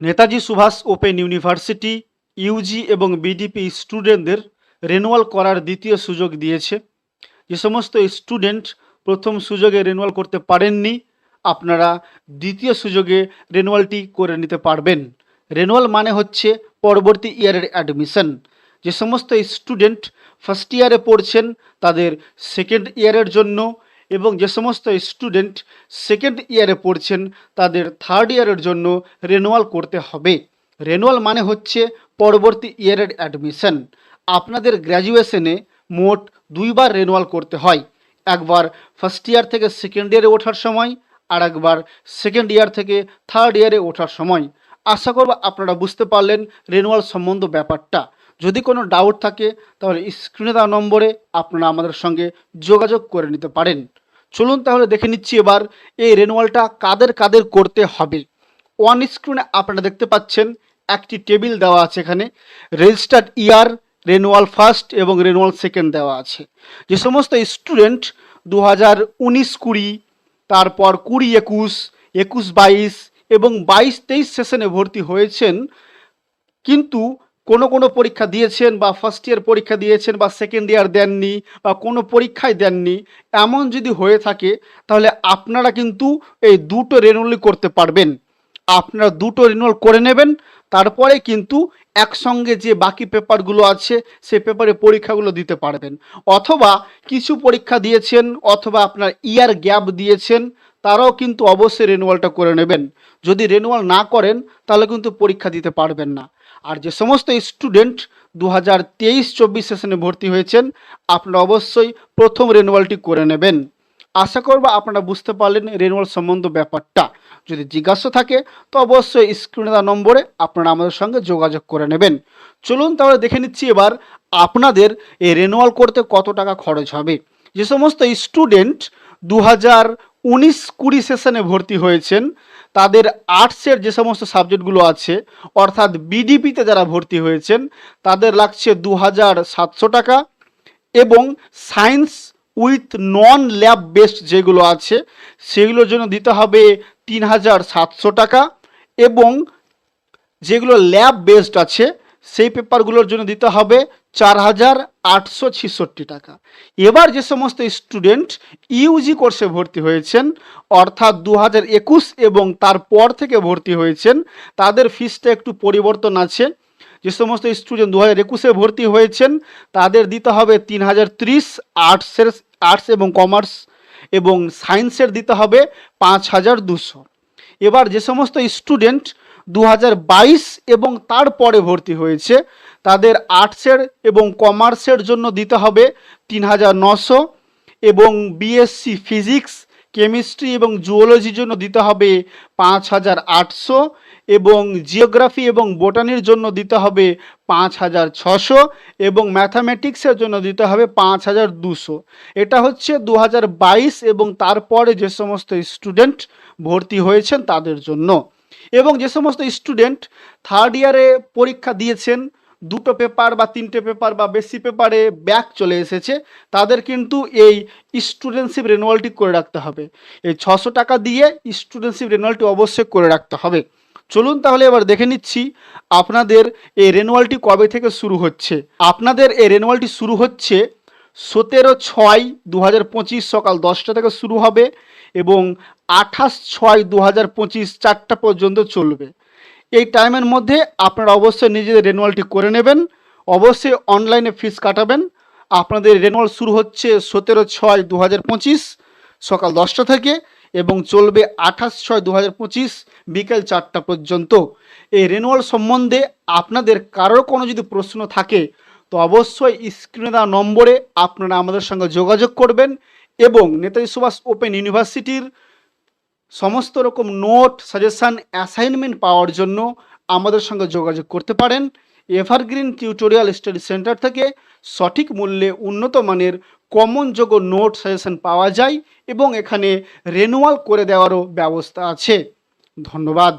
Netaji Subhas open university, UG এবং BDP স্টুডেন্টদের renewal করার দ্বিতীয় সুযোগ দিয়েছে। যে সমস্ত স্টুডেন্ট প্রথম সুযোগে রেনুয়াল করতে পারেননি, আপনারা দ্বিতীয় সুযোগে রেনুয়ালটি করে নিতে পারবেন। রেনুয়াল মানে হচ্ছে পরবর্তী ইয়ারের অ্যাডমিশন যে সমস্ত স্টুডেন্ট ফার্স্ট ইয়ারে পড়ছেন, তাদের সেকেন্ড ইয়ারের জন্য এবং যে সমস্ত স্টুডেন্ট সেকেন্ড ইয়ারে পড়ছেন, তাদের থার্ড ইয়ারের জন্য রেনুয়াল করতে হবে। রেনুয়াল মানে হচ্ছে পরবর্তী ইয়ারের অ্যাডমিশন আপনাদের গ্র্যাজুয়েশনে মোট দুইবার রেনুয়াল করতে হয়। একবার ফার্স্ট ইয়ার থেকে সেকেন্ড ইয়ারে ওঠার সময়, আর একবার সেকেন্ড ইয়ার থেকে থার্ড ইয়ারে ওঠার সময়। আশা করব আপনারা বুঝতে পারলেন রেনুয়াল সম্বন্ধ ব্যাপারটা। যদি কোনো ডাউট থাকে, তাহলে স্ক্রিনে দেওয়া নম্বরে আপনারা আমাদের সঙ্গে যোগাযোগ করে নিতে পারেন। চলুন তাহলে দেখে নিচ্ছি এবার এই রেনুয়ালটা কাদের কাদের করতে হবে। ওয়ান স্ক্রিনে আপনারা দেখতে পাচ্ছেন, একটি টেবিল দেওয়া আছে এখানে রেজিস্টার্ড ইয়ার রেনুয়াল ফার্স্ট এবং রেনুয়াল সেকেন্ড দেওয়া আছে। যে সমস্ত স্টুডেন্ট দু হাজার উনিশ কুড়ি, তারপর কুড়ি একুশ একুশ বাইশ এবং বাইশ তেইশ সেশনে ভর্তি হয়েছেন, কিন্তু কোনো কোনো পরীক্ষা দিয়েছেন বা ফার্স্ট ইয়ার পরীক্ষা দিয়েছেন বা সেকেন্ড ইয়ার দেননি বা কোনো পরীক্ষায় দেননি, এমন যদি হয়ে থাকে, তাহলে আপনারা কিন্তু এই দুটো রেনুয়ালই করতে পারবেন। আপনারা দুটো রিনুয়াল করে নেবেন, তারপরে কিন্তু একসঙ্গে যে বাকি পেপারগুলো আছে সেই পেপারে পরীক্ষাগুলো দিতে পারবেন। অথবা কিছু পরীক্ষা দিয়েছেন, অথবা আপনার ইয়ার গ্যাপ দিয়েছেন, তারাও কিন্তু অবশ্যই রেনুয়ালটা করে নেবেন। যদি রেনুয়াল না করেন, তাহলে কিন্তু পরীক্ষা দিতে পারবেন না। আর যে সমস্ত স্টুডেন্ট দু হাজার তেইশ চব্বিশ সেশনে ভর্তি হয়েছেন, আপনারা অবশ্যই প্রথম রেনুয়ালটি করে নেবেন। আশা করব আপনারা বুঝতে পারলেন রেনুয়াল সম্বন্ধ ব্যাপারটা। যদি জিজ্ঞাসা থাকে, তো অবশ্যই স্ক্রিনে দেওয়া নম্বরে আপনারা আমাদের সঙ্গে যোগাযোগ করে নেবেন। চলুন তাহলে দেখে নিচ্ছি এবার আপনাদের এই রেনুয়াল করতে কত টাকা খরচ হবে। যে সমস্ত স্টুডেন্ট দু হাজার উনিশ কুড়ি সেশনে ভর্তি হয়েছেন। তাদের আর্টসের যে সমস্ত সাবজেক্টগুলো আছে, অর্থাৎ বিডিপিতে যারা ভর্তি হয়েছেন, তাদের লাগছে দু হাজার সাতশো টাকা এবং science with non lab based যেগুলো আছে, সেগুলোর জন্য দিতে হবে তিন হাজার সাতশো টাকা এবং যেগুলো ল্যাব বেসড আছে সেই পেপারগুলোর জন্য দিতে হবে চার হাজার আটশো ছেষট্টি টাকা। এবার যে সমস্ত স্টুডেন্ট ইউজি কোর্সে ভর্তি হয়েছেন, অর্থাৎ দু হাজার একুশ এবং তারপর থেকে ভর্তি হয়েছেন, তাদের ফিসটা একটু পরিবর্তন আছে। যে সমস্ত স্টুডেন্ট দু হাজার একুশে ভর্তি হয়েছেন, তাদের দিতে হবে তিন হাজার ত্রিশ, আর্টসের, আর্টস এবং কমার্স এবং সায়েন্সের দিতে হবে পাঁচ হাজার দুশো। এবার যে সমস্ত স্টুডেন্ট দু হাজার বাইশ এবং তারপরে ভর্তি হয়েছে। তাদের আর্টসের এবং কমার্সের জন্য দিতে হবে তিন এবং বিএসসি ফিজিক্স কেমিস্ট্রি এবং জুওলজির জন্য দিতে হবে পাঁচ হাজার আটশো এবং জিওগ্রাফি এবং বোটানির জন্য দিতে হবে পাঁচ হাজার ছশো এবং ম্যাথামেটিক্সের জন্য দিতে হবে পাঁচ হাজার দুশো। এটা হচ্ছে দু হাজার বাইশ এবং তারপরে যে সমস্ত স্টুডেন্ট ভর্তি হয়েছেন তাদের জন্য। এবং যে সমস্ত স্টুডেন্ট থার্ড ইয়ারে পরীক্ষা দিয়েছেন, দুটো পেপার বা তিনটে পেপার বা বেশি পেপারে ব্যাক চলে এসেছে, তাদের কিন্তু এই স্টুডেন্টশিপ রেনুয়ালটি করে রাখতে হবে। এই ছশো টাকা দিয়ে স্টুডেন্টশিপ রেনুয়ালটি অবশ্যই করে রাখতে হবে। চলুন তাহলে এবার দেখে নিচ্ছি আপনাদের এই রেনুয়ালটি কবে থেকে শুরু হচ্ছে। আপনাদের এই রেনুয়ালটি শুরু হচ্ছে সতেরো ছয় দু সকাল দশটা থেকে শুরু হবে এবং আঠাশ ছয় দু হাজার পঁচিশ চারটা পর্যন্ত চলবে। এই টাইমের মধ্যে আপনারা অবশ্যই নিজেদের রেনুয়ালটি করে নেবেন, অবশ্যই অনলাইনে ফিস কাটাবেন। আপনাদের রেনুয়াল শুরু হচ্ছে সতেরো ছয় দু হাজার পঁচিশ সকাল দশটা থেকে এবং চলবে আঠাশ ছয় দু হাজার পঁচিশ বিকেল চারটা পর্যন্ত। এই রেনুয়াল সম্বন্ধে আপনাদের কারোর কোনো যদি প্রশ্ন থাকে, তো অবশ্যই স্ক্রিনে দেওয়া নম্বরে আপনারা আমাদের সঙ্গে যোগাযোগ করবেন এবং নেতাজি সুভাষ ওপেন ইউনিভার্সিটির সমস্ত রকম নোট সাজেশান অ্যাসাইনমেন্ট পাওয়ার জন্য আমাদের সঙ্গে যোগাযোগ করতে পারেন। এভারগ্রিন টিউটোরিয়াল স্টাডি সেন্টার থেকে সঠিক মূল্যে উন্নত মানের কমনযোগ্য নোট সাজেশন পাওয়া যায় এবং এখানে রেনুয়াল করে দেওয়ারও ব্যবস্থা আছে। ধন্যবাদ।